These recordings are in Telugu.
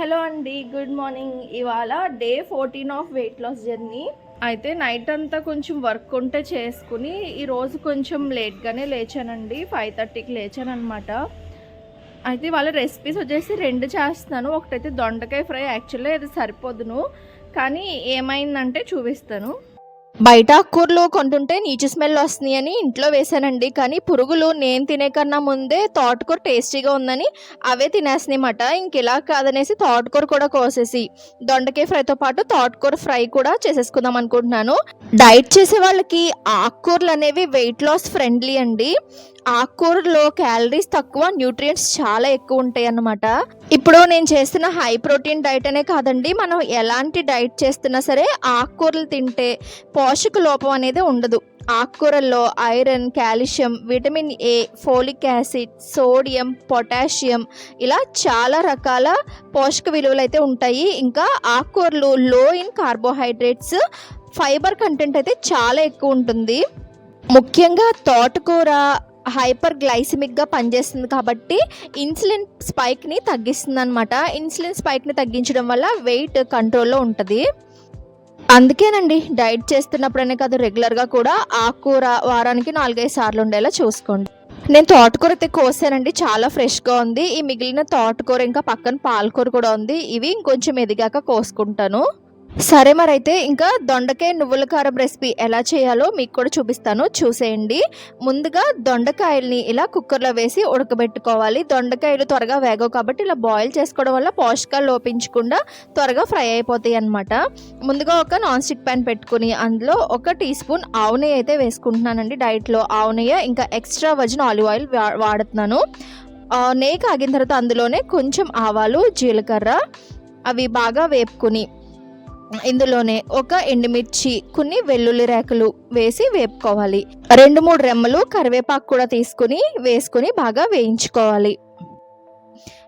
హలో అండి గుడ్ మార్నింగ్. ఇవాళ day fourteen of weight loss journey. అయితే నైట్ అంతా కొంచెం వర్క్ ఉంటే చేసుకుని ఈరోజు కొంచెం లేట్గానే లేచానండి. ఫైవ్ థర్టీకి లేచాను అనమాట అయితే వాళ్ళ రెసిపీస్ వచ్చేసి రెండు చేస్తున్నాను. ఒకటైతే దొండకాయ ఫ్రై. యాక్చువల్లీ అది సరిపోదును. కానీ ఏమైందంటే చూపిస్తాను. బయట కూరలు కొంటుంటే నీచు స్మెల్ వస్తుంది అని ఇంట్లో వేసానండి. కానీ పురుగులు నేను తినే కన్నా ముందే తోటకూర టేస్టీగా ఉందని అవే తినేస్తున్నాయన్నమాట. ఇంక ఇలా కాదనేసి తోటకూర కూడా కోసేసి దొండకాయ ఫ్రైతో పాటు తోటకూర ఫ్రై కూడా చేసేసుకుందాం అనుకుంటున్నాను. డైట్ చేసే వాళ్ళకి ఆకుకూరలు అనేవి వెయిట్ లాస్ ఫ్రెండ్లీ అండి. ఆకుకూరలో క్యాలరీస్ తక్కువ న్యూట్రియంట్స్ చాలా ఎక్కువ ఉంటాయి అన్నమాట. ఇప్పుడు నేను చేస్తున్న హై ప్రోటీన్ డైట్ అనే కాదండి మనం ఎలాంటి డైట్ చేస్తున్నా సరే ఆకుకూరలు తింటే పోషక లోపం అనేది ఉండదు. ఆకుకూరల్లో iron calcium vitamin A folic acid sodium potassium ఇలా చాలా రకాల పోషక విలువలు అయితే ఉంటాయి. ఇంకా ఆకుకూరలు లో ఇన్ కార్బోహైడ్రేట్స్ ఫైబర్ కంటెంట్ అయితే చాలా ఎక్కువ ఉంటుంది. ముఖ్యంగా తోటకూర హైపర్ గ్లైసిమిక్గా పనిచేస్తుంది కాబట్టి ఇన్సులిన్ స్పైక్ని తగ్గిస్తుంది అనమాట ఇన్సులిన్ స్పైక్ని తగ్గించడం వల్ల వెయిట్ కంట్రోల్లో ఉంటుంది. అందుకేనండి డైట్ చేస్తున్నప్పుడనే కాదు రెగ్యులర్గా కూడా ఆకుకూర వారానికి నాలుగైదు సార్లు ఉండేలా చూసుకోండి. నేను తోటకూర అయితే కోసానండి చాలా ఫ్రెష్గా ఉంది. ఈ మిగిలిన తోటకూర ఇంకా పక్కన పాలకూర కూడా ఉంది. ఇవి ఇంకొంచెం ఎదిగాక కోసుకుంటాను. సరే మరైతే ఇంకా దొండకాయ నువ్వుల కారం రెసిపీ ఎలా చేయాలో మీకు కూడా చూపిస్తాను. చూసేయండి. ముందుగా దొండకాయల్ని ఇలా కుక్కర్లో వేసి ఉడకబెట్టుకోవాలి. దొండకాయలు త్వరగా వేగవు కాబట్టి ఇలా బాయిల్ చేసుకోవడం వల్ల పోషకాలు లోపించకుండా త్వరగా ఫ్రై అయిపోతాయి అన్నమాట. ముందుగా ఒక నాన్ స్టిక్ ప్యాన్ పెట్టుకుని అందులో ఒక టీ స్పూన్ ఆవు నెయ్యి అయితే వేసుకుంటున్నానండి డైట్లో. ఆవు నెయ్యి ఇంకా ఎక్స్ట్రా వర్జిన్ ఆలివ్ ఆయిల్ వా- వాడుతున్నాను. నెయ్యి కాగిన తర్వాత అందులోనే కొంచెం ఆవాలు జీలకర్ర అవి బాగా వేపుకుని ఇందులోనే ఒక ఎండుమిర్చి కొన్ని వెల్లుల్లి రేకలు వేసి వేపుకోవాలి. రెండు మూడు రెమ్మలు కరివేపాకు కూడా తీసుకుని వేసుకుని బాగా వేయించుకోవాలి.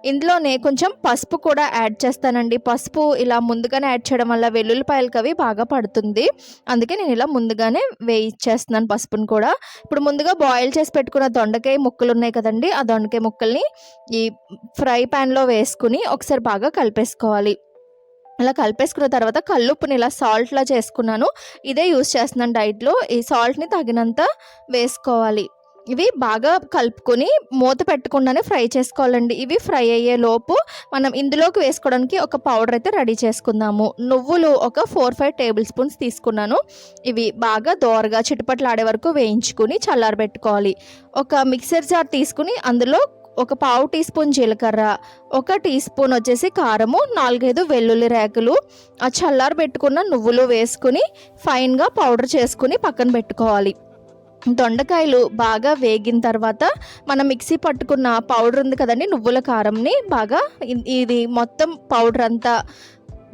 ఇందులోనే కొంచెం పసుపు కూడా యాడ్ చేస్తానండి. పసుపు ఇలా ముందుగానే యాడ్ చేయడం వల్ల వెల్లుల్లిపాయలకి అవి బాగా పడుతుంది. అందుకే నేను ఇలా ముందుగానే వేయించేస్తున్నాను పసుపుని కూడా. ఇప్పుడు ముందుగా బాయిల్ చేసి పెట్టుకున్న దొండకాయ ముక్కలు ఉన్నాయి కదండి ఆ దొండకాయ ముక్కల్ని ఈ ఫ్రై ప్యాన్లో వేసుకుని ఒకసారి బాగా కలిపేసుకోవాలి. అలా కలిపేసుకున్న తర్వాత కల్లుప్పుని ఇలా సాల్ట్లా చేసుకున్నాను. ఇదే యూస్ చేస్తున్నాను డైట్లో. ఈ సాల్ట్ని తగినంత వేసుకోవాలి. ఇవి బాగా కలుపుకొని మూత పెట్టకుండానే ఫ్రై చేసుకోవాలండి. ఇవి ఫ్రై అయ్యే లోపు మనం ఇందులోకి వేసుకోవడానికి ఒక పౌడర్ అయితే రెడీ చేసుకుందాము. నువ్వులు ఒక ఫోర్ ఫైవ్ టేబుల్ స్పూన్స్ తీసుకున్నాను. ఇవి బాగా దోరగా చిటపట్లాడే వరకు వేయించుకుని చల్లారబెట్టుకోవాలి. ఒక మిక్సర్ జార్ తీసుకుని అందులో ఒక పావు టీ స్పూన్ జీలకర్ర ఒక టీ స్పూన్ వచ్చేసి కారము నాలుగైదు వెల్లుల్లి రేకులు ఆ చల్లారి పెట్టుకున్న నువ్వులు వేసుకుని ఫైన్గా పౌడర్ చేసుకుని పక్కన పెట్టుకోవాలి. దొండకాయలు బాగా వేగిన తర్వాత మనం మిక్సీ పట్టుకున్న పౌడర్ ఉంది కదండి నువ్వుల కారంని బాగా ఇది మొత్తం పౌడర్ అంతా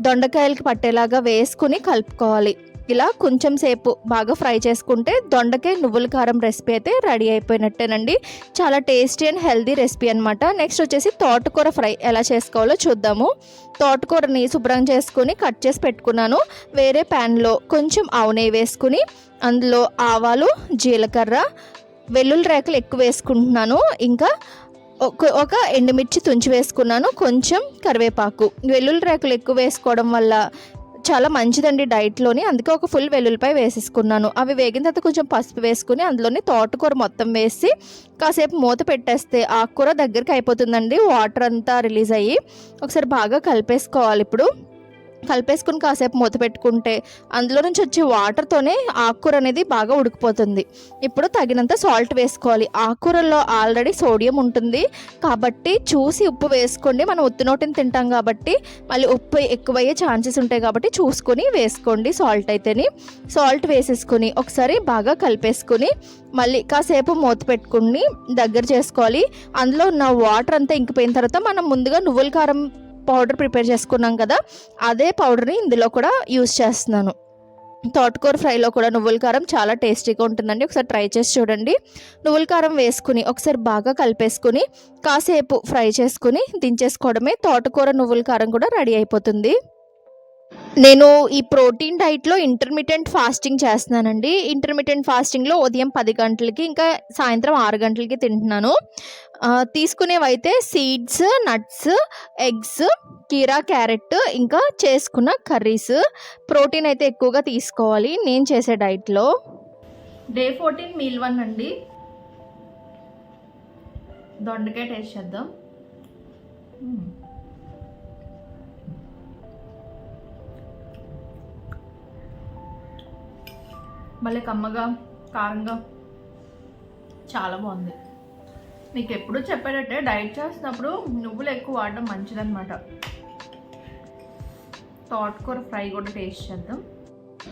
దొండకాయలకి పట్టేలాగా వేసుకుని కలుపుకోవాలి. ఇలా కొంచెం సేపు బాగా ఫ్రై చేసుకుంటే దొండకాయ నువ్వుల కారం రెసిపీ అయితే రెడీ అయిపోయినట్టేనండి. చాలా టేస్టీ అండ్ హెల్దీ రెసిపీ అనమాట నెక్స్ట్ వచ్చేసి తోటకూర ఫ్రై ఎలా చేసుకోవాలో చూద్దాము. తోటకూరని శుభ్రం చేసుకుని కట్ చేసి పెట్టుకున్నాను. వేరే ప్యాన్లో కొంచెం ఆవు నెయ్యి వేసుకుని అందులో ఆవాలు జీలకర్ర వెల్లుల్లి రేకలు ఎక్కువ వేసుకుంటున్నాను. ఇంకా ఒక ఒక ఎండుమిర్చి తుంచి వేసుకున్నాను. కొంచెం కరివేపాకు. వెల్లుల్లి రేకులు ఎక్కువ వేసుకోవడం వల్ల చాలా మంచిదండి డైట్లోని. అందుకే ఒక ఫుల్ వెల్లుల్లిపాయ వేసేసుకున్నాను. అవి వేగిన తర్వాత కొంచెం పసుపు వేసుకుని అందులోని తోటకూర మొత్తం వేసి కాసేపు మూత పెట్టేస్తే ఆకుకూర దగ్గరికి అయిపోతుందండి. వాటర్ అంతా రిలీజ్ అయ్యి ఒకసారి బాగా కలిపేసుకోవాలి ఇప్పుడు. కలిపేసుకుని కాసేపు మూత పెట్టుకుంటే అందులో నుంచి వచ్చే వాటర్తోనే ఆకుకూర అనేది బాగా ఉడికిపోతుంది. ఇప్పుడు తగినంత సాల్ట్ వేసుకోవాలి. ఆకుకూరల్లో ఆల్రెడీ సోడియం ఉంటుంది. కాబట్టి చూసి ఉప్పు వేసుకోండి. మనం ఉత్తినోటిని తింటాం కాబట్టి మళ్ళీ ఉప్పు ఎక్కువయ్యే ఛాన్సెస్ ఉంటాయి కాబట్టి చూసుకొని వేసుకోండి సాల్ట్ అయితేని. సాల్ట్ వేసేసుకొని ఒకసారి బాగా కలిపేసుకొని మళ్ళీ కాసేపు మూత పెట్టుకుని దగ్గర చేసుకోవాలి. అందులో ఉన్న వాటర్ అంతా ఇంకిపోయిన తర్వాత మనం ముందుగా నువ్వుల కారం పౌడర్ ప్రిపేర్ చేసుకున్నాం కదా అదే పౌడర్ని ఇందులో కూడా యూస్ చేస్తున్నాను. తోటకూర ఫ్రైలో కూడా నువ్వుల కారం చాలా టేస్టీగా ఉంటుందండి. ఒకసారి ట్రై చేసి చూడండి. నువ్వుల కారం వేసుకుని ఒకసారి బాగా కలిపేసుకుని కాసేపు ఫ్రై చేసుకుని దించేసుకోవడమే తోటకూర నువ్వుల కారం కూడా రెడీ అయిపోతుంది. నేను ఈ ప్రోటీన్ డైట్లో ఇంటర్మీడియంట్ ఫాస్టింగ్ చేస్తున్నానండి. ఇంటర్మీడియంట్ ఫాస్టింగ్లో ఉదయం పది గంటలకి ఇంకా సాయంత్రం ఆరు గంటలకి తింటున్నాను. తీసుకునేవైతే సీడ్స్ నట్స్ ఎగ్స్ కీరా క్యారెట్ ఇంకా చేసుకున్న కర్రీస్ ప్రోటీన్ అయితే ఎక్కువగా తీసుకోవాలి నేను చేసే డైట్లో. డే ఫోర్టీన్ మీల్ వన్ అండి. దొండకాయ టేస్ట్ చేద్దాం. మళ్ళీ కమ్మగా కారంగా. చాలా బాగుంది. మీకు ఎప్పుడు చెప్పేటట్టే డైట్ చేస్తున్నప్పుడు నువ్వులు ఎక్కువ వాడడం మంచిదన్నమాట. తోటకూర ఫ్రై కూడా టేస్ట్ చేద్దాం.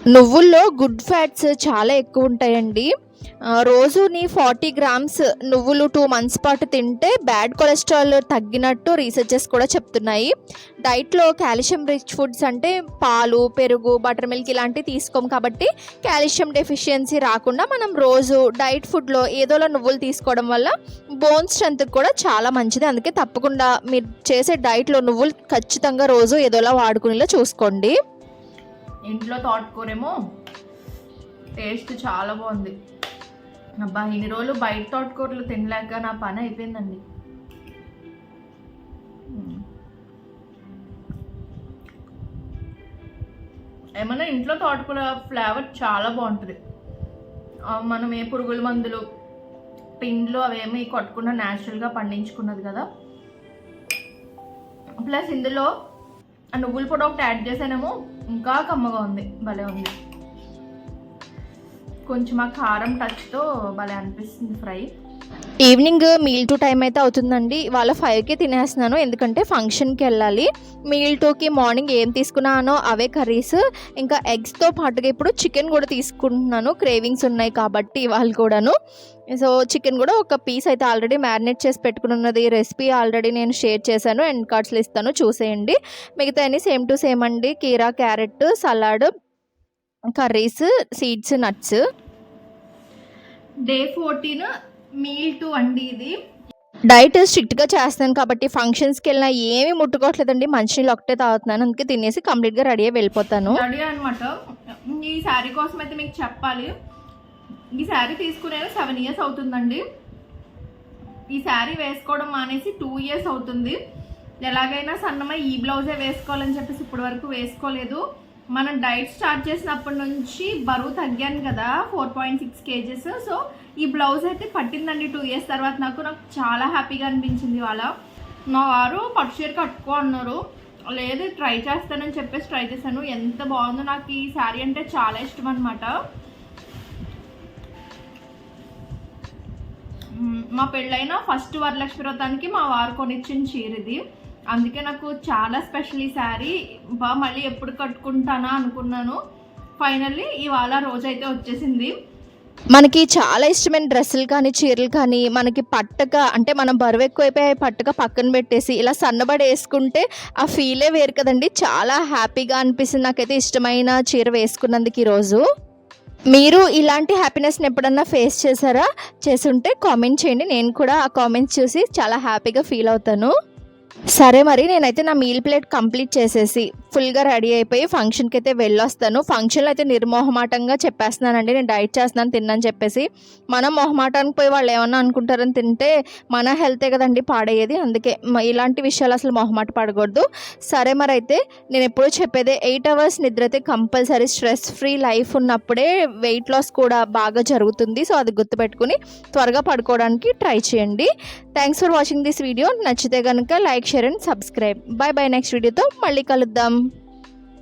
నువ్వుల్లో గుడ్ ఫ్యాట్స్ చాలా ఎక్కువ ఉంటాయండి. రోజు నీ ఫార్టీ గ్రామ్స్ నువ్వులు టూ మంత్స్ పాటు తింటే బ్యాడ్ కొలెస్ట్రాల్ తగ్గినట్టు రీసెర్చెస్ కూడా చెప్తున్నాయి. డైట్లో కాల్షియం రిచ్ ఫుడ్స్ అంటే పాలు పెరుగు బటర్ మిల్క్ ఇలాంటివి తీసుకోం కాబట్టి కాల్షియం డెఫిషియన్సీ రాకుండా మనం రోజు డైట్ ఫుడ్లో ఏదోలా నువ్వులు తీసుకోవడం వల్ల బోన్ స్ట్రెంత్ కూడా చాలా మంచిది. అందుకే తప్పకుండా మీరు చేసే డైట్లో నువ్వులు ఖచ్చితంగా రోజు ఏదోలా వాడుకునేలా చూసుకోండి. ఇంట్లో తోటకూరేమో టేస్ట్ చాలా బాగుంది. అబ్బా ఇన్ని రోజులు బయట తోటకూరలు తినలేక నా పని అయిపోయిందండి. ఏమైనా ఏమన్నా ఇంట్లో తోటకూర ఫ్లేవర్ చాలా బాగుంటుంది. మనం ఏ పురుగుల మందులు పిండ్లు అవేమి కొట్టకుండా న్యాచురల్గా పండించుకున్నది కదా. ప్లస్ ఇందులో నువ్వుల పొడి ఒకటి యాడ్ చేసానేమో ఇంకా కమ్మగా ఉంది భలే ఉంది. కొంచెం ఆ కారం టచ్తో భలే అనిపిస్తుంది fry. Evening meal two time అయితే అవుతుందండి. వాళ్ళ ఫైవ్కి తినేస్తున్నాను. ఎందుకంటే ఫంక్షన్కి వెళ్ళాలి. మీల్ టూకి మార్నింగ్ ఏం తీసుకున్నానో అవే కర్రీస్ ఇంకా ఎగ్స్తో పాటుగా ఇప్పుడు చికెన్ కూడా తీసుకుంటున్నాను. క్రేవింగ్స్ ఉన్నాయి కాబట్టి వాళ్ళు కూడాను. సో చికెన్ కూడా ఒక పీస్ అయితే ఆల్రెడీ మ్యారినేట్ చేసి పెట్టుకుని ఉన్నది. రెసిపీ ఆల్రెడీ నేను షేర్ చేశాను. ఎండ్ కార్డ్స్లో ఇస్తాను చూసేయండి. మిగతా అన్ని సేమ్ టు సేమ్ అండి. కీరా carrot salad curries seeds nuts. Day fourteen meal two అండి ఇది. డైట్ స్ట్రిక్ట్గా చేస్తాను కాబట్టి ఫంక్షన్స్కి వెళ్ళినా ఏమీ ముట్టుకోవట్లేదండి. మంచినీళ్ళు ఒకటే తాగుతున్నాను. అందుకే తినేసి కంప్లీట్గా రెడీ అయ్యి వెళ్ళిపోతాను. రెడీ అనమాట ఈ శారీ కోసం అయితే మీకు చెప్పాలి. ఈ శారీ తీసుకునే సెవెన్ ఇయర్స్ అవుతుందండి. ఈ శారీ వేసుకోవడం మానేసి టూ ఇయర్స్ అవుతుంది. ఎలాగైనా సన్నమై ఈ బ్లౌజే వేసుకోవాలని చెప్పేసి ఇప్పటి వరకు వేసుకోలేదు. మనం డైట్ స్టార్ట్ చేసినప్పటి నుంచి బరువు తగ్గాను కదా four point six kgs. So ఈ బ్లౌజ్ అయితే పట్టిందండి టూ ఇయర్స్ తర్వాత. నాకు నాకు చాలా హ్యాపీగా అనిపించింది వాళ్ళ మా వారు పట్టు చీర కట్టుకో అన్నారు. లేదు ట్రై చేస్తానని చెప్పేసి ట్రై చేశాను. ఎంత బాగుందో నాకు ఈ శారీ అంటే చాలా ఇష్టం అనమాట మా పెళ్ళైన ఫస్ట్ వరలక్ష్మి వ్రతానికి మా వారు కొనిచ్చిన చీర ఇది. అందుకే నాకు చాలా స్పెషల్ ఈ శారీ బా మళ్ళీ ఎప్పుడు కట్టుకుంటానా అనుకున్నాను. ఫైనల్లీ ఇవాళ రోజైతే వచ్చేసింది. మనకి చాలా ఇష్టమైన డ్రెస్సులు కానీ చీరలు కానీ మనకి పట్టక అంటే మనం బరువు ఎక్కువైపోయి పట్టక పక్కన పెట్టేసి ఇలా సన్నబడి వేసుకుంటే ఆ ఫీలే వేరు కదండి. చాలా హ్యాపీగా అనిపిస్తుంది. నాకైతే ఇష్టమైన చీర వేసుకున్నందుకు ఈరోజు. మీరు ఇలాంటి హ్యాపీనెస్ని ఎప్పుడన్నా ఫేస్ చేశారా? చేసుంటే కామెంట్ చేయండి. నేను కూడా ఆ కామెంట్స్ చూసి చాలా హ్యాపీగా ఫీల్ అవుతాను. సరే మరి నేనైతే నా మీల్ ప్లేట్ కంప్లీట్ చేసేసి ఫుల్గా రెడీ అయిపోయి ఫంక్షన్కి అయితే వెళ్ళొస్తాను. ఫంక్షన్లో అయితే నిర్మోహమాటంగా చెప్పేస్తున్నానండి. నేను డైట్ చేస్తున్నాను తిన్నాను చెప్పేసి. మనం మొహమాటానికి పోయి వాళ్ళు ఏమన్నా అనుకుంటారని తింటే మన హెల్తే కదండి పాడయ్యేది. అందుకే ఇలాంటి విషయాలు అసలు మొహమాట పడకూడదు. సరే మరి అయితే నేను ఎప్పుడూ చెప్పేదే ఎయిట్ అవర్స్ నిద్ర అయితే కంపల్సరీ స్ట్రెస్ ఫ్రీ లైఫ్ ఉన్నప్పుడే వెయిట్ లాస్ కూడా బాగా జరుగుతుంది. సో అది గుర్తుపెట్టుకుని త్వరగా పడుకోవడానికి ట్రై చేయండి. Thanks for watching this video. నచ్చితే కనుక like share and subscribe. Bye bye next వీడియోతో మళ్ళీ కలుద్దాం.